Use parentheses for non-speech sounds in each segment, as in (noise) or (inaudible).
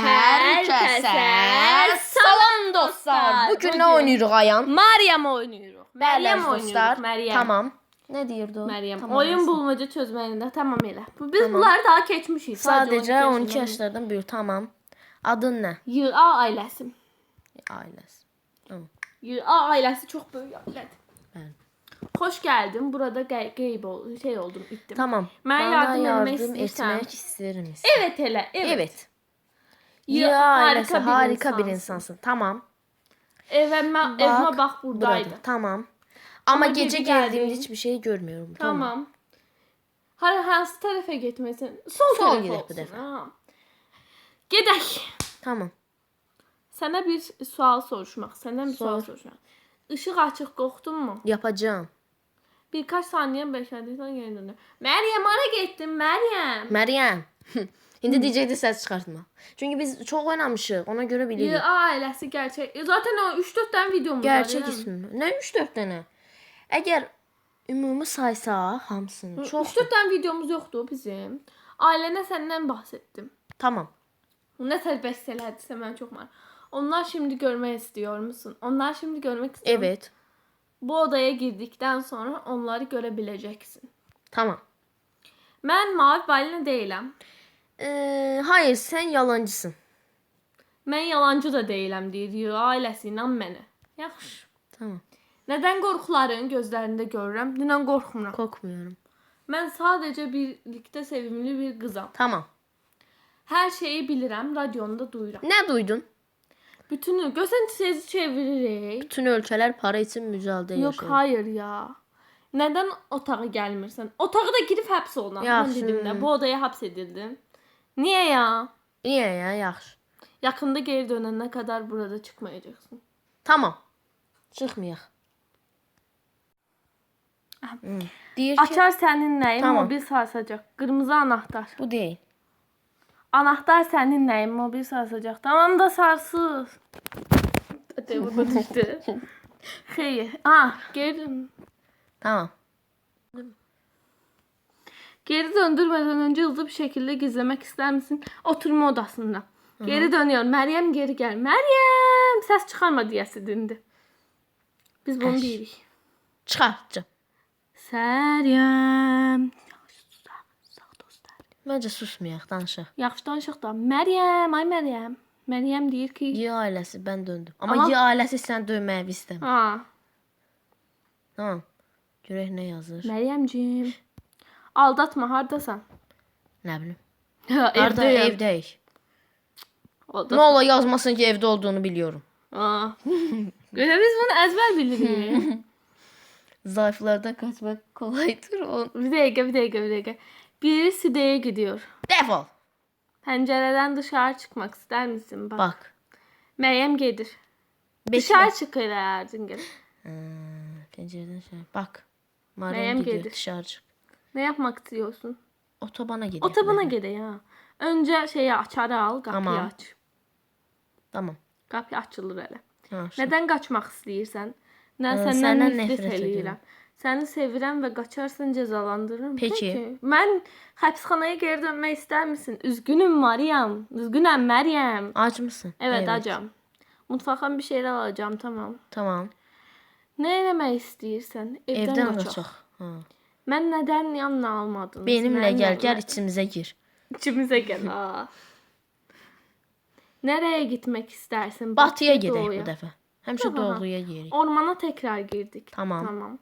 Herkese salam dostlar. Bugün ne Bugün oynuyoruz Ayan? Meryem oynuyoruz. Meryem oynuyoruz. dostlar. Meryem. Tamam. Ne diyordu? Meryem. Tamam, Oyun neyse. bulmaca çözməyində tamam. Bu- Biz Tamam. bunları daha keçmişik. Sadece 12 yaşlardan büyük. Tamam. Adın ne? Ailəsi. Ailesi. YA ailəsi çox böyük ailədir. Bəli. Xoş gəldin. Burada qey- qeyb ol, şey oldum, itdim. Tamam. Ben Bana yardım etmek yardım istiyorsan. etmek ister misin? Evet elə. Evet. Evet. Ya, Ya harika bir harika bir insansın. insansın. Tamam. Evime, Bak, evime bak buradaydı. Burada. Tamam. Ama, Ama gece geldiğimde hiçbir şey görmüyorum. Tamam. Har hansı tərəfə getməsin? Sol, Sol tərəf gedək bu olsun. dəfə. Ha. Tamam. Sənə bir sual soruşmaq, səndən bir sual Sor. soruşmaq. Işıq açıq qorxdunmu? Yapacağım. Birkaç saniyə bəkədikdən yenə dönür. Məryəm hara getdin? Məryəm. Meryem. (laughs) Şimdi diyecekti ses çıkartma. Çünkü biz çok oynamışız. Ona göre bilirik. Ya ailəsi gerçək. E, Zaten o 3-4 dənə videomuz Gerçek var. yəni. ismi. Ne 3-4 tane? Eğer ümumi saysa hamısını çok. 3-4 dənə videomuz yoxdur bizim. Ailənə səndən bahs etdim. Tamam. Ne tər bəstələrdirsə mən çox maraq. Onlar şimdi görmək istiyor musun? Onlar şimdi görmek istiyor. Evet. Bu odaya girdikten sonra onları görebileceksin. Tamam. Ben mavi balina değilim. Ee, hayır sen yalancısın. Ben yalancı da değilim diye diyor ailesi inan beni. Yaxşı. Tamam. Neden qorxuların gözlərində görürəm? Dünən qorxmuram. Korkmuyorum. Mən sadəcə birlikdə sevimli bir qızam. Tamam. Hər şeyi bilirəm, radionda duyuram. Ne duydun? Bütünü gösən sezi çeviririk. Bütün ülkeler para için mücadele yaşıyor. hayır ya. Neden otağa gelmirsən? Otağa da girib həbs olunam. Ya, Mən dedim də bu odaya həbs edildim. Niye ya? Niye ya yaxşı. Yakında geri dönene kadar burada çıkmayacaksın. Tamam. Çıkmayak. Hmm. Deyir ki Açar senin nəyin, Tamam. mobil sarsacaq. Qırmızı anahtar. bu değil. Anahtar senin nəyin, mobil sarsacaq. Tamam da sarsız. Telefonu düşdü. (laughs) Xeyr. Ah, geri dön. Tamam. Geri döndürmeden önce hızlı bir şekilde gizlemek ister misin? Oturma odasında. Geri dönüyor. Meryem geri gel. Meryem! Ses çıkarma diyesi dindi. Biz bunu Əş. bilirik. Çıkartacağım. Səryəm. Sağ dostlar. Danışaq. Yaxşı danışıq da. Məryəm, ay Məryəm. Məryəm deyir ki, Y ailesi ben döndüm. Ama, Ama- Y ailesi sen dövmeyi istem. ha, Tamam. Görək ne yazır. Məryəmcim. Aldatma, hardasan? Ne bileyim. (laughs) Harda Arda. Aldat. Ne ola yazmasın ki evde olduğunu biliyorum. Aa. Görə biz bunu əzbər bilirik. (laughs) Zayıflardan kaçmak kolaydır. Bir dəqiqə, bir dəqiqə, bir dəqiqə. Biri sideye gidiyor. Defol. Pencereden dışarı çıkmak ister misin? Bak. Bak. Meryem gelir. Bekle. Dışarı çıkar eğer Cingir. Ha, pencereden şey. Bak. Meryem Meryem gelir. dışarı çık. Ne yapmak istiyorsun? Otobana gidiyor. Otobana Meryem. gide ya. Önce şeyi açarı al, kapıyı Tamam. aç. Tamam. Qapı açılır elə. Şu- Nədən qaçmaq istəyirsən? Nə Ee, səndən səndən nifrət nifrət eləyirəm. edirəm. Səni sevirəm və qaçarsan cəzalandırırım. Peki. Mən həbsxanaya geri dönmək istər misin? Üzgünüm Maryam. Üzgünəm Məryəm. Aç mısın? Evet, acam. Mutfaqdan bir şeyler alacağım tamam. Tamam. Nə eləmək istəyirsən? Evdən, Evden qaçaq. Ha. Mən nədən yanına almadın? Benimle gel gel içimize gir. (laughs) İçimizə gəl. Ha. Nereye gitmek istersin? Batıya Batı, gidelim bu şu Tamam. doğuya girelim. Ormana tekrar girdik. Tamam. Tamam.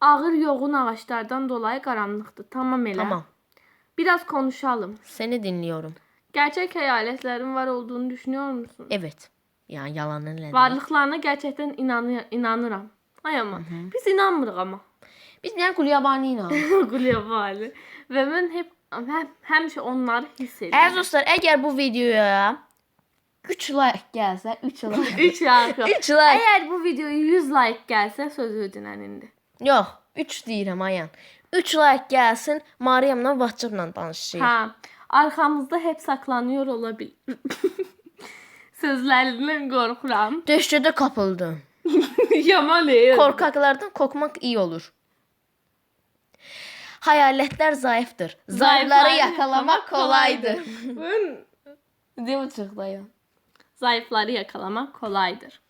Ağır yoğun ağaçlardan dolayı karanlıktı. Tamam elə. Tamam. Biraz konuşalım. Seni dinliyorum. Gerçek hayaletlerin var olduğunu düşünüyor musun? Evet. Yani yalanın ne? Varlıklarına gerçekten inanı inanıram. Ay ama biz inanmırıq ama. Kulyabani inanırıq. Gulyabali. (laughs) Ve ben hep hem, həmişə onları hiss Əziz edirəm. dostlar, əgər bu videoya 3 like gəlsə, 3 like. 3 yarkı. 3 like. Eğer bu videoya 100 like gelse söz ödünən indi. Yox, 3 deyirəm ayan. 3 like gəlsin, Mariamla WhatsApp-la danışacağıq. Ha, arkamızda hep saklanıyor olabilir. (laughs) Sözlerinden korkuram. Döşkədə kapıldım. (laughs) Yaman. Korkaklardan korkmak iyi olur. Hayaletler zayıftır. Zayıfları yakalamak kolaydır. (laughs) Ben Ne buçukta ya? Zayıfları yakalamak kolaydır.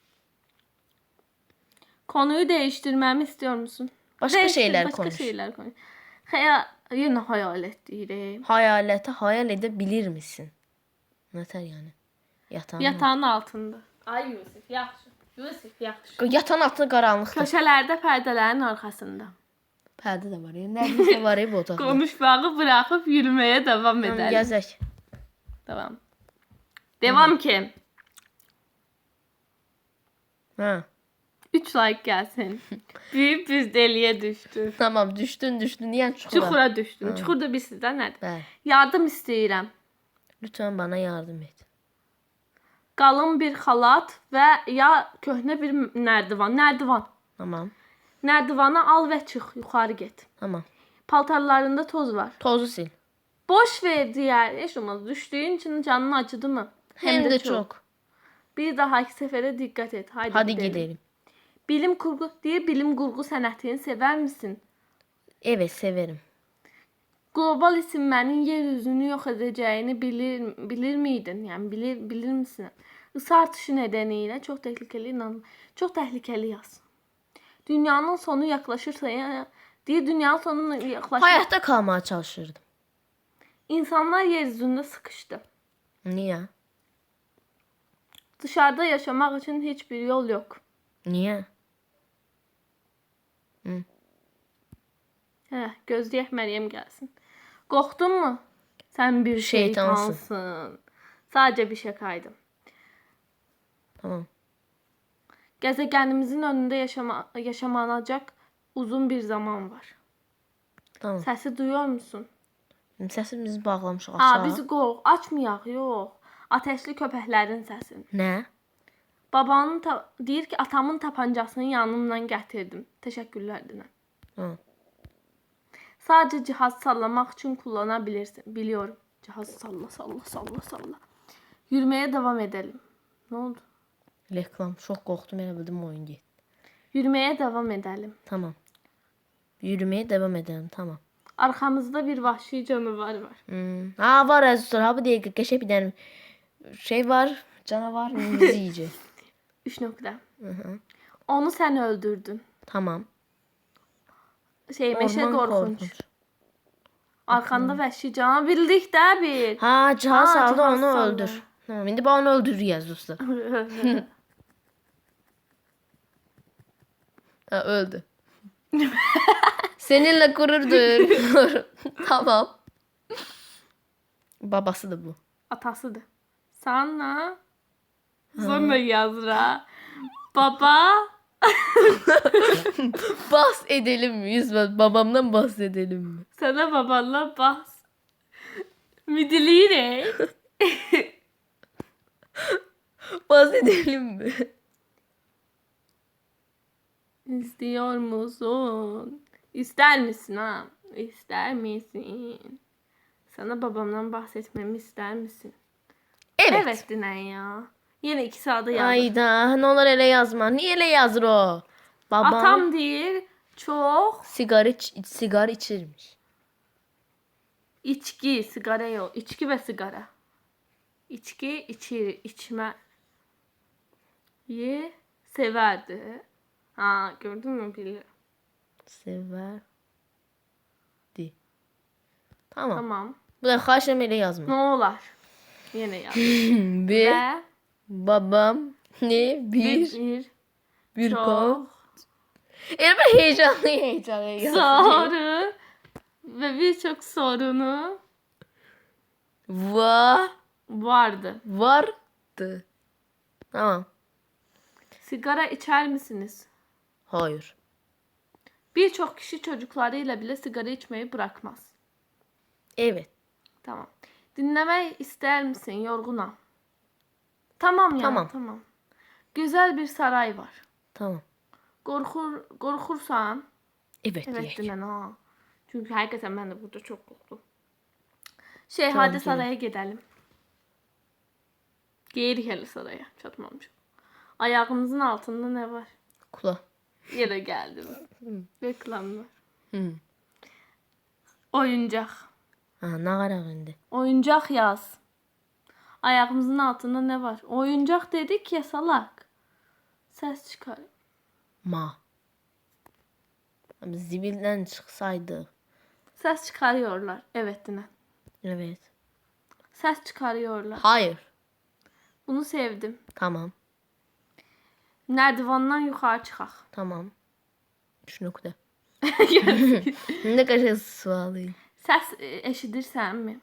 Konuyu değiştirmemi istiyor musun? Başka Değiştir, şeyler başka konuş. şeyler konuş. Hayal, yine hayal ettiğim. Hayaleti hayal edebilir misin? Neter yani? Yatağın, Yatağın altında. Ay Yusuf, yaxşı. Yusuf, yaxşı. Yatağın altında qaranlıqdır. Köşelerde perdelerin arkasında. Pərdə də var ya. Nədirsə var ya bu otaqda. Konuşmağı bırakıp yürümeye devam Tamam, edelim. Gəzək. Devam. Devam ki. Ha. 3 like gelsin. (laughs) Büyük bir deliye düştü. Tamam, düşdün, düşdün. Yəni çuxura. Çukura düştün. Çukur da bir sizden nədir? Bəli. Yardım istəyirəm. Lütfən bana yardım et. Qalın bir xalat və ya köhnə bir nərdivan. Nərdivan. Tamam. Nərdivanı al və çıx, yuxarı get. Tamam. Paltarlarında toz var. Tozu sil. Boş ver diğer. Eş olmaz. Düştüğün için canın acıdı mı? Hem, de çok. Bir dahaki sefere dikkat et. Haydi, Hadi gidelim. gidelim. Bilim kurgu diye bilim kurgu sənətini sever misin? Evet, severim. Global isinmənin yeryüzünü yox edəcəyini bilir bilir miydin? Yəni bilir bilir misin? Isı artışı nedeniyle çok tehlikeli inan. Çok tehlikeli yaz. Dünyanın sonu yaklaşırsa ya diye dünyanın sonuna yaklaşır. Hayatta kalmaya çalışırdım. İnsanlar yeryüzünde sıkıştı. Niye? Dışarıda yaşamak için hiçbir yol yok. Niye? Heh, gözleyək Məryəm gəlsin. Qorxdun mu? Sən bir Şeytansın. şeytansın. Sadece bir şakaydı. Tamam. Gezegenimizin önünde yaşama, yaşamanacak uzun bir zaman var. Tamam. Sesi duyuyor musun? Səsimizi bağlamışıq aşağı. bizi qorx, açmayaq, yox. Ateşli köpəklərin səsi. Nə? Babanın deyir ki, atamın tapancasını yanımdan gətirdim. Təşəkkürlər dinə. Hı. Sadece cihaz sallamak için kullanabilirsin. Biliyorum. Cihazı salla salla salla salla. Yürümeye devam edelim. Ne oldu? Reklam. Çox qorxdum, elə bildim oyun getdi. Yürümeye devam edelim. Tamam. Yürümeye devam edelim. Tamam. Arkamızda bir vahşi canavar var. Hmm. Aa var Azizler. Ha bu değil. Geçe bir tane şey var. Canavar bizi yiyecek. 3 (laughs) nokta. Hı hı. Onu sen öldürdün. Tamam. Şey meşe Orman korkunç. korkunç. Arkanda vahşi canavar bildik de bir. Ha cihaz Ha, aldı cihaz onu saldı. öldür. Tamam şimdi bana onu öldürüyoruz usta. (laughs) Ha, öldü. Seninle gurur duyuyorum. (laughs) tamam. Babası da bu. Atasıdır. Sana. Sonra yazra. Baba. (laughs) Bahs edelim mi? Yüzmez. Babamdan bahsedelim mi? Sana babanla bas. Midilire. (laughs) Bahsedelim mi? İstiyor musun? İster misin ha? İster misin? Sana babamdan bahsetmemi ister misin? Evet. Evet Dinen ya. Yine iki sağda yazdı. Ayda ne olur öyle yazma. Niye öyle yazır o? Babam Atam değil çok sigara, iç, sigara içirmiş. içki, sigara yok. İçki ve sigara. İçki, içir, içme. Ye, severdi. Ha gördün mü bilir. Sever. Di. Tamam. Tamam. Bu da öyle yazma. Ne olar? Yine (laughs) yaz. Ve Ve babam ne bir bir, bir çok. Yani ben heyecanlı heyecanlı soru ve birçok sorunu Va vardı. vardı. Tamam. Sigara içer misiniz? Hayır. Birçok kişi çocuklarıyla bile sigara içmeyi bırakmaz. Evet. Tamam. Dinlemek ister misin? Yorgunum. Tamam ya. Tamam. Tamam. Güzel bir saray var. Tamam. Korkur, korkursan. Evet, Evet diyek. dinlen ha. Çünkü hakikaten ben de burada çok korktum. Şey Tamam, hadi dinle. saraya gidelim. Geri hele saraya. Çatmamış. Ayağımızın altında ne var? Kula. Yere geldim. (laughs) Reklamlar. Hı. Oyuncak. Ha, ne kadar. Oyuncak yaz. Ayağımızın altında ne var? Oyuncak dedik ya salak. Ses çıkar. Ma. Zibilden çıksaydı. Ses çıkarıyorlar. Evet Dinen. Evet. Ses çıkarıyorlar. Hayır. Bunu sevdim. Tamam. Nerdivandan yukarı çıkaq. Tamam. Üç nokta. (laughs) (laughs) ne kadar sualıyım. Səs e, eşidirsənmi?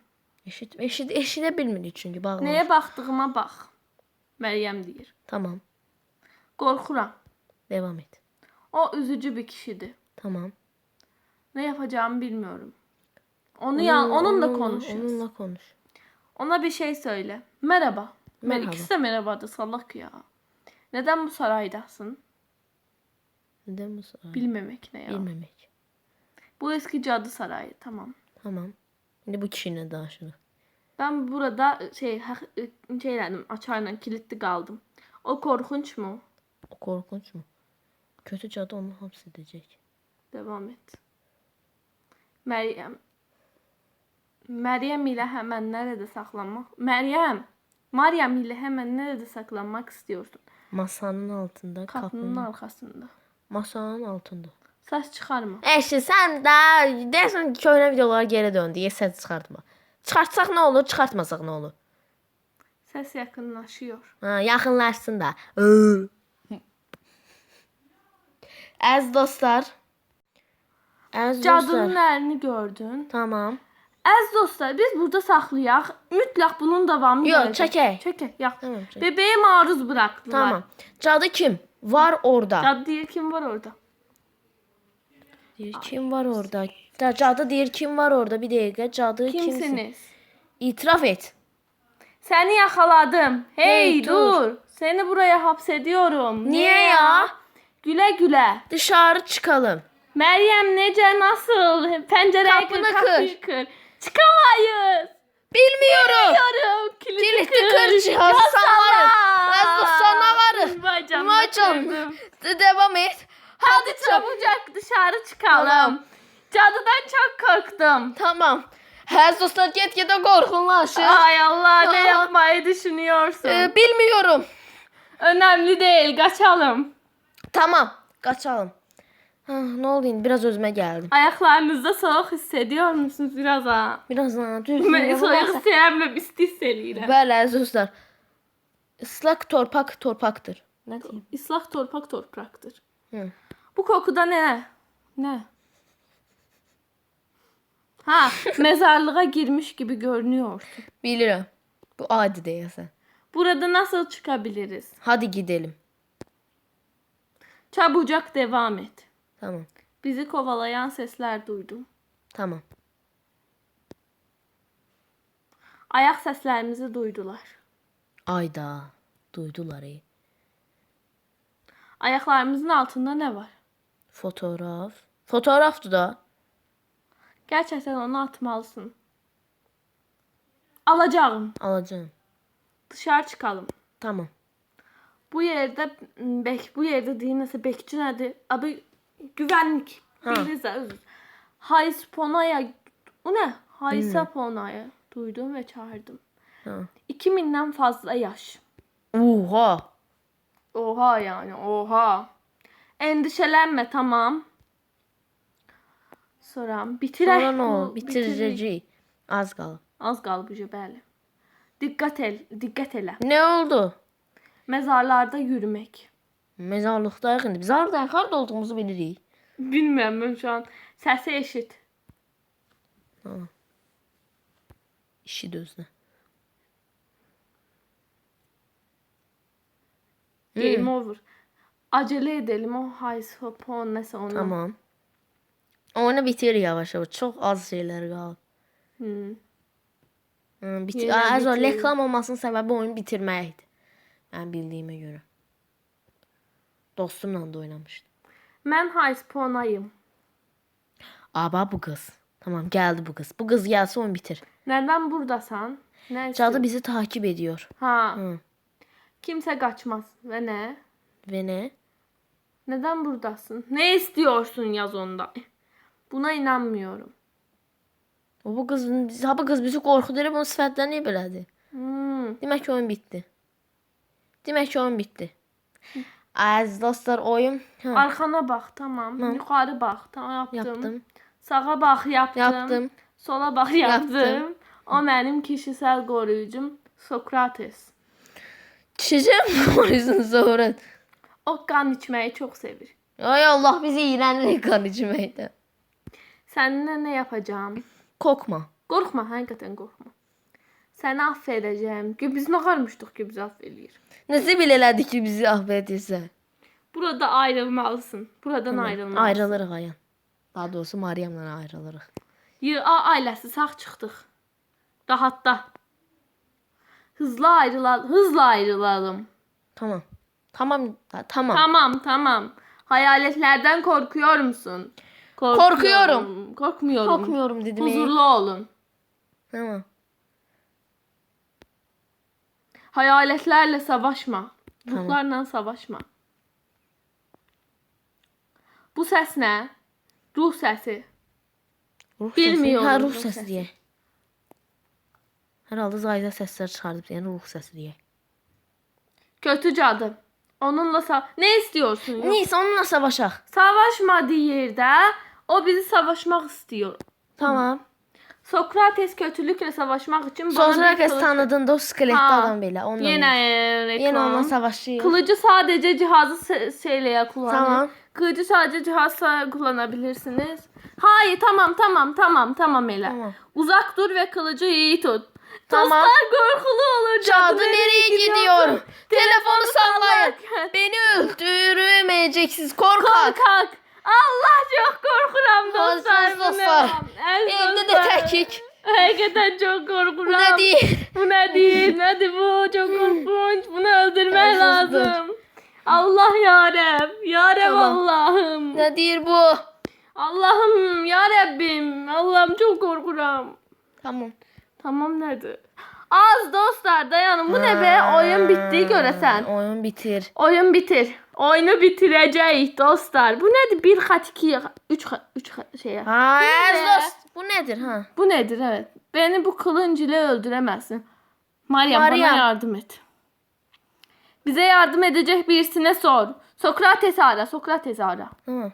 Eşit, eşit, eşide bilmirik çünkü bağlı. Nəyə baxdığıma bax. Məryəm deyir. Tamam. Qorxuram. Devam et. O üzücü bir kişidir. Tamam. Ne yapacağımı bilmiyorum. Onu ya onunla konuşuyoruz. Onunla konuş. Ona bir şey söyle. Merhaba. Mer Merhaba. ikisi de merhabadı salak ya. Neden bu saraydasın? Neden bu saray? Bilmemek ne ya. Bilmemek. Bu eski cadı sarayı tamam. Tamam. Şimdi bu kişiyle danışırıq. Ben burada şey hak- şey elədim, açarla kilitli kaldım. O korkunç mu? O korkunç mu? Kötü cadı onu hapsedecek. Devam et. Meryem. Meryem ile hemen nerede saklanmak? Meryem. Meryem ile hemen nerede saklanmak istiyorsun? Masanın altında, Kapının kapının, arkasında. masanın altında. Ses çıkarma. Eşi sen daha dersen köhnə videolara geri dön diye ses çıkartma. Çıkartsak ne olur, çıkartmasak ne olur? Ses yakınlaşıyor. Ha, yaxınlaşsın da. (laughs) Əziz dostlar. Əziz Cadının dostlar. elini gördün. Tamam. Əziz dostlar, biz burada saxlayaq. Mütləq bunun davamı Yox, çəkək. Çəkək. Yox. Tamam, çək. Bebeği maruz bıraktılar. Tamam. Cadı kim? Var orada. Cadı deyir kim var orada? Deyir kim var orada? Da cadı deyir kim var orada? Bir dəqiqə. Cadı kimsin? Kimsiniz? İtiraf et. Seni yakaladım. Hey, Hey, dur. dur. Seni buraya hapsediyorum. Niye ya? Güle güle. Dışarı çıkalım. Meryem nece nasıl? Pencereyi Kapını kır, kapıyı kır. Çıkamayız. Bilmiyorum. Diyorum. Kilidi, Kilitli kır. kır. Nasıl sana varı? Vay canına Vay canına. kırdım. De- Devam et. Hadi çabucak dışarı çıkalım. Tamam. Cadıdan çok korktum. Tamam. Əziz dostlar get-gedə qorxunlaşır. Ay Allah ne yapmayı düşünüyorsun? Ee, bilmiyorum. Önemli değil kaçalım. Tamam. Qaçalım. Ha, nə oldu indi? Biraz özümə gəldim. Ayaklarınızda soğuk hissediyor musunuz biraz ha? Biraz ha. (laughs) Ben soğuk sevmem istiseliyle. Bəli, əziz dostlar. Islak torpak torpaktır. Nə deyim? İslah torpak topraktır. Hı. Bu kokuda ne? Ne? Ha, (laughs) mezarlığa girmiş gibi görünüyorsun. Bilirəm. Bu adi deyəsən. Burada nasıl çıkabiliriz? Hadi gidelim. Çabucak devam et. Tamam. Bizi kovalayan sesler duydum. Tamam. Ayak seslerimizi duydular. Ayda. Duydular. ey. Ayaklarımızın altında ne var? Fotoğraf. Fotoğrafdı da. Gerçekten onu atmalısın. Alacağım. Alacağım. Dışarı çıkalım. Tamam. Bu yerde m, bek bu yerde değil nasıl bekçi nerede? Abi güvenlik. Özür. Haysponaya o ne? Haysaponaya duydum ve çağırdım. Ha. 2000'den fazla yaş. Oha. Oha yani oha. Endişelenme tamam. Sonra bitirək. Sonra nə olur? Bitirəcəyik. Az qalıb. Az qalıb bəli. Dikkat el, dikkat elə. Nə oldu? Mezarlarda yürümek. Mezarlıqdayıq indi. Biz harda harda olduğumuzu bilirik. Bilmiyorum ben şu an. Sesi eşit. İşi də özünə. Game over. Acele edelim o Haysopon neyse onu. Tamam. Oyunu bitir yavaş yavaş. Çox az şeylər qalıb. Hmm. Hı, bitir. Yenə Az o bitir. reklam olmasının səbəbi oyunu bitirməkdir. Mən bildiyimə görə. Dostumla da oynamışdım. Ben Haysponayım. Aba bu qız. Tamam gəldi bu qız. Bu qız gəlsə oyun bitir. Neden buradasan? Ne Cadı istiyorsun? bizi takip ediyor. Ha. Hı. Kimse kaçmaz. Ve ne? Və nə? Neden buradasın? Ne istiyorsun yaz onda. Buna inanmıyorum. O bu qız, ha bu qız bizi qorxudur. Bunun sifətləri belədir? Hmm. Demək ki, oyun bitdi. Demək ki, oyun bitdi. Əziz dostlar, oyun hə, Arkana bak tamam. Yukarı bak. Tamam yaptım. yapdım. Sağa bak yaptım. Yaptım. Sola bak yaptım. Yaptım. O benim kişisel koruyucum Sokrates. Çizim oyun sonra. O kan içmeyi çok sevir. Ay Allah bizi iğrenirik kan içməkdə. Seninle ne yapacağım? Korkma. Korkma, hakikaten korkma. Seni affedeceğim. Ki biz ne karmıştık ki bizi affediyor. Necə bil elədi ki, bizi affedirsə? Burada ayrılmalısın. Buradan ayrılmalısın. Ayrılırıq ayan. Daha doğrusu Maryamla ayrılırıq. Ya ailəsi sağ çıxdıq. Rahatda. Hızlı ayrılalım. Hızla ayrılalım. Tamam. Tamam. ta- Tamam. Tamam tamam. Hayaletlerden korkuyor musun? Korkuyorum. Korkmuyorum. Korkmuyorum dedim. Huzurlu olun. Tamam. Hayaletlerle savaşma. Ruhlarla savaşma. Bu ses ne? Ruh sesi. Ruh Bilmiyorum, Səsi. Hə, ruh ruh deyək. Hər halda Zayda səslər çıxardıb, yəni ruh səsi deyək. Kötü cadı. Onunla sa ne istiyorsun? Yok. Neysə, onunla savaşaq. Savaşmadığı yerde o bizi savaşmak istiyor. Tamam. Sokrates kötülükle savaşmak için bana kəs kılıç- tanıdığında o skeletli Ha, adam belə. Onunla. Yine reklam. onunla savaşıyıq. Kılıcı sadece cihazı şeyle kullanın. Tamam. Kılıcı sadece cihazla kullanabilirsiniz. Hayır tamam tamam tamam tamam Ela. Tamam. Uzak dur ve kılıcı iyi tut. Tamam. Dostlar korkulu olur. Cadı nereye gidiyor? Sallarken. (laughs) Beni öldürmeyeceksiniz. Korkak. Korkak. Allah çok korkuram dostlar. Ne dostlar. də dostlar. təkik. Hakikaten çok korkuram. Bu nə deyir? Bu ne değil? Hadi bu çok korkunç. Bunu öldürmen lazım. Allah yarem. Yarem Tamam. Allah'ım. Nə deyir bu? Allah'ım ya Rabbim. Allah'ım çok korkuram. Tamam. Tamam nerede? Az dostlar dayanın. Bu ne be? Oyun bitti göresen. Oyun bitir. Oyun bitir. Oyunu bitireceğiz dostlar. Bu nedir? Bir kat iki üç kat üç kat şeye. Ha, Bu dost. Bu nədir ha? Bu nedir evet. Beni bu kılınç ile öldüremezsin. Meryem, Meryem. bana yardım et. Bize yardım edecek birisine sor. Sokrates'i ara. Sokrates'i ara. Tamam.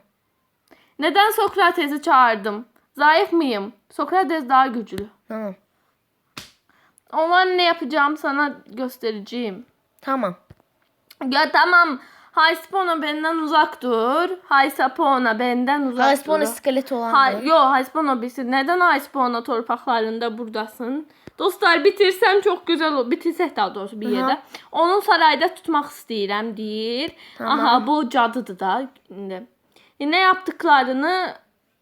Neden Sokrates'i çağırdım? Zayıf mıyım? Sokrates daha güçlü. Tamam. Onlar ne yapacağım sana göstereceğim. Tamam. Ya tamam. Hyspona benden uzak dur. Hyspona benden uzak Haspon dur. iskelet olan. Hay, yo Hyspona birisi. Neden Hyspona torpaqlarında buradasın? Dostlar bitirsem çok güzel olur. Bitirsək daha doğrusu bir Aha. yerdə. Onun sarayda tutmaq istəyirəm deyir. Tamam. Aha bu cadıdır da. İndi. Ne yaptıklarını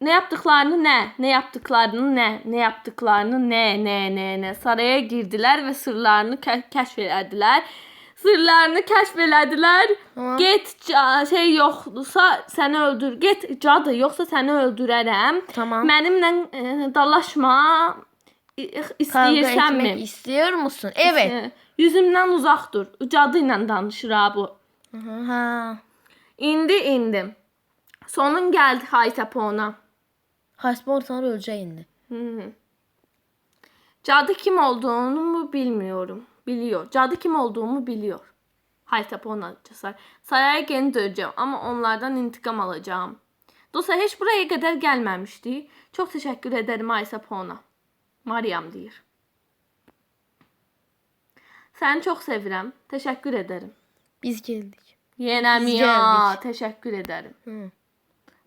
ne yaptıklarını ne? Ne yaptıklarını ne? Ne yaptıklarını ne? Ne ne ne? Saraya girdiler ve sırlarını ke- keşfettiler. Sırlarını keşfettiler. Tamam. Get şey yoxsa səni öldür. Get cadı yoxsa səni öldürərəm. Tamam. Mənimlə e, dalaşma. İ- Kavga İstəyirsənmi? etmek istiyor musun? Evet. E, Yüzümdən uzaq dur. Cadı ilə danışır ha bu. Hı, Ha. İndi indi. Sonun gəldi Haytapona. Haspon sana ölecek indi. Hı. Cadı kim olduğunu mu bilmiyorum. Biliyor. Cadı kim olduğumu biliyor. Haytapona cesar. Saraya geri döneceğim ama onlardan intikam alacağım. Dostlar hiç buraya kadar gelmemişti. Çok teşekkür ederim Haytapona. Mariam deyir. Səni çox sevirəm. Təşəkkür ederim. Biz geldik. Yenəm Biz ya. geldik. Teşekkür ederim. Hı.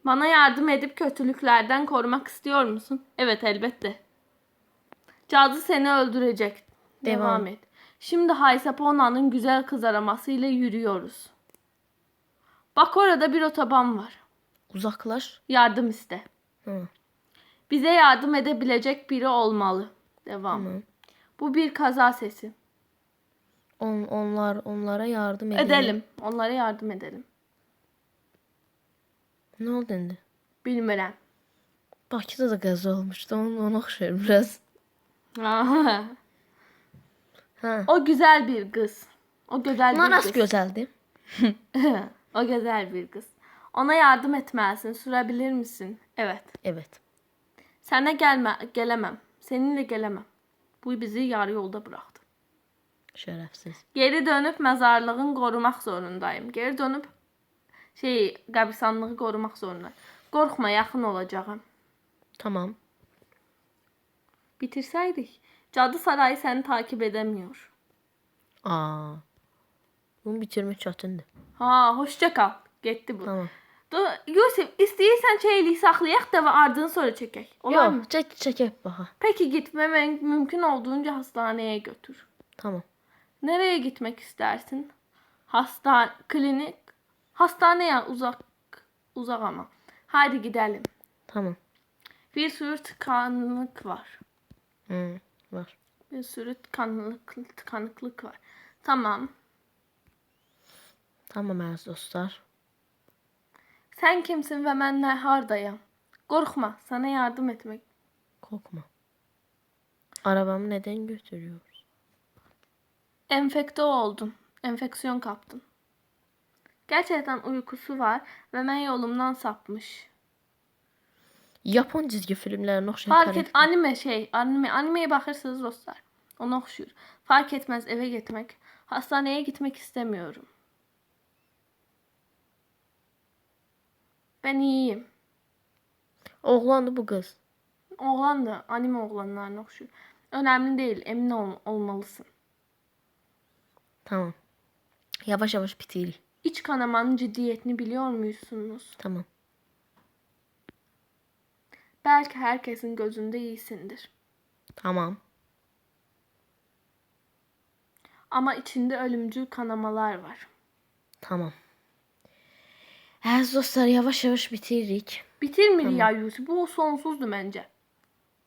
Bana yardım edip kötülüklerden korumak istiyor musun? Evet elbette. Cadı seni öldürecek. Devam, Devam. et. Şimdi Haysapona'nın güzel kız aramasıyla yürüyoruz. Bak orada bir otoban var. Uzaklaş. Yardım iste. Hı. Bize yardım edebilecek biri olmalı. Devam. Hı. Bu bir kaza sesi. On, onlar onlara yardım edelim. Edelim. Onlara yardım edelim. Ne oldu indi? Bilmirəm. Bakıda da qəza olmuşdu. Onun ona oxşayır biraz. (laughs) Ha. o güzel bir kız. O güzel bir az kız. gözəldir. (laughs) o güzel bir kız. Ona yardım etmelisin. Sürebilir misin? Evet. Evet. Sana gelme, gelemem. Seninle gelemem. Bu bizi yarı yolda bıraktı. Şərəfsiz. Geri dönüp mezarlığın korumak zorundayım. Geri dönüp şey qəbristanlığı korumak zorundayım. Qorxma, yaxın olacağım. Tamam. Bitirsəydik. Cadı sarayı səni takip edemiyor. Aa. Bunu bitirmək çətindir. Ha, hoşça kal. Getdi bu. Tamam. Do Yusuf, istəyirsən çeylik saxlayaq da və ardını sonra çəkək. Olar mı? Yox, çək çəkək baxa. Peki gitmemen mümkün olduğunca hastaneye götür. Tamam. Nereye gitmek istersin? Hastane, klinik. Hastaneye uzak uzak ama. Haydi gidelim. Tamam. Bir sürü tıkanıklık var. Hı, var. Bir sürü tıkanıklık, tıkanıklık var. Tamam. Tamam əziz dostlar. Sen kimsin ve ben ne hardayım? Korkma, sana yardım etmek. Korkma. Arabamı neden götürüyoruz? Enfekte oldun. Enfeksiyon kaptın. Gerçekten uykusu var ve ben yolumdan sapmış. Yapon çizgi filmlerine oxşayan Fark et anime şey anime animeye bakırsınız dostlar. Ona okşuyor. Fark etmez eve gitmek. Hastaneye gitmek istemiyorum. Ben iyiyim. Oğlandı bu kız. Oğlan da anime oğlanlarına okşuyor. Önemli değil. Emin ol- olmalısın. Tamam. Yavaş yavaş bitirir. İç kanamanın ciddiyetini biliyor musunuz? Tamam. Belki herkesin gözünde iyisindir. Tamam. Ama içinde ölümcül kanamalar var. Tamam. Əziz dostlar, yavaş yavaş bitiririk. Bitirmir ya Yusuf. Bu sonsuzdu bence.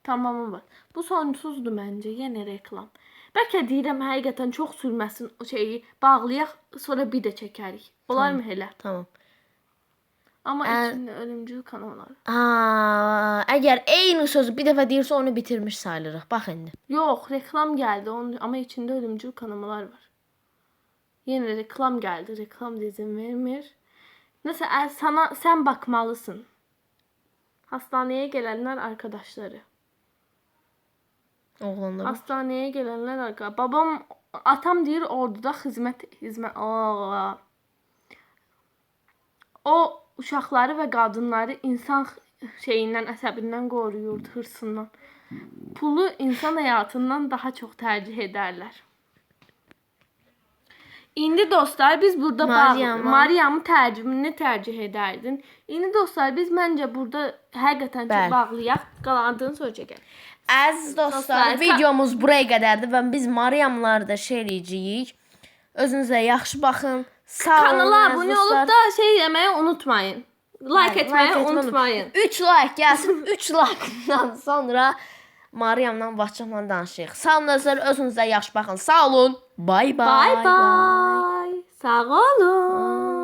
Tamamı var. Bu sonsuzdu bence. Yenə reklam. Bəlkə deyirəm həqiqətən çox sürməsin o şeyi bağlayaq, sonra bir də çəkərik. Olarmı elə? Tamam. Amma Ə- içində ölümcül kanallar. Aa, əgər eyni sözü bir dəfə deyirsə onu bitirmiş sayılırıq. Bax indi. Yox, reklam gəldi. Onun amma içində ölümcül kanamalar var. Yenə reklam gəldi. Reklam izin vermir. Nəsə ə- sana sən bakmalısın. Hastaneye gelenler arkadaşları. Oğlanlar. Hastaneye gelenler arka. Babam atam deyir orduda xidmət xidmət Aa. O uşaqları və qadınları insan şeyindən, əsəbindən qoruyurdu, hırsından. Pulu insan həyatından daha çox tərcih edərlər. İndi dostlar biz burada bağlı Mariam'ın tərcümünü tərcih edərdin. İndi dostlar biz məncə burada həqiqətən çox Bəli. bağlayaq, qalandığını sonra çəkək. Əziz dostlar, Dostlar, videomuz buraya qədərdir və biz Mariamları da şey eləyəcəyik. Özünüzə yaxşı baxın. Sağ olun. Kanala dostlar. olup da şey demeyi unutmayın. Like etməyi unutmayın. 3 like gəlsin. 3 (laughs) like-dan sonra Mariamla Vaçaqla danışırıq. Sağ olun dostlar, özünüzə yaxşı baxın. Sağ olun. Bay bay. Bye bye. Sağ olun.